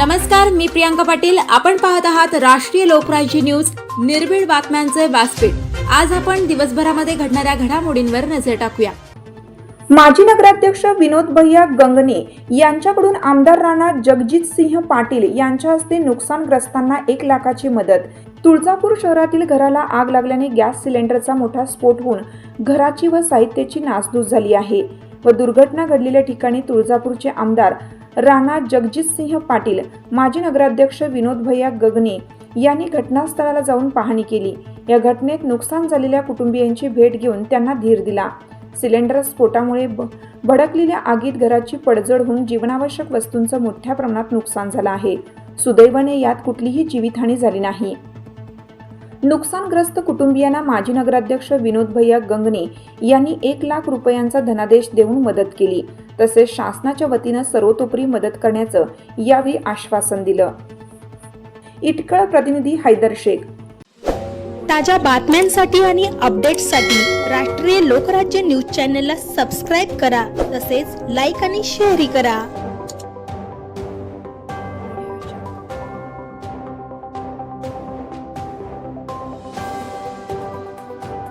नमस्कार मी प्रियांका पाटील. आपण पाहत आहात राष्ट्रीय लोकराज्य न्यूज. निर्भीड बातम्यांचे व्यासपीठ. आज आपण दिवसभरामध्ये घडणाऱ्या घडामोडींवर नजर टाकूया. माजी नगराध्यक्ष विनोद भैया गंगने यांच्याकडून आमदार राणा जगजित सिंह पाटील यांच्या हस्ते नुकसानग्रस्तांना एक लाखाची मदत. तुळजापूर शहरातील घराला आग लागल्याने गॅस सिलेंडरचा मोठा स्फोट होऊन घराची व साहित्याची नासधूस झाली आहे. व दुर्घटना घडलेल्या ठिकाणी तुळजापूरचे आमदार राणा जगजितसिंह पाटील माजी नगराध्यक्ष विनोद भैया गगने यांनी घटनास्थळाला जाऊन पाहणी केली. या घटनेत नुकसान झालेल्या कुटुंबियांची भेट घेऊन त्यांना धीर दिला. सिलेंडर स्फोटामुळे भडकलेल्या आगीत घराची पडझड होऊन जीवनावश्यक वस्तूंचं मोठ्या प्रमाणात नुकसान झालं आहे. सुदैवाने यात कुठलीही जीवितहानी झाली नाही. नुकसानग्रस्त कुटुंबियांना माजी नगराध्यक्ष विनोद भैया गंगणे यांनी एक लाख रुपयांचा धनादेश देऊन मदत केली. तसेच शासनाच्या वतीनं सर्वतोपरी मदत करण्याचं यावेळी आश्वासन दिलं. इटकळ प्रतिनिधी हैदर शेख. ताज्या बातम्यांसाठी आणि अपडेट्ससाठी राष्ट्रीय लोकराज्य न्यूज चॅनलला सबस्क्राईब करा तसेच लाईक आणि शेअरही करा.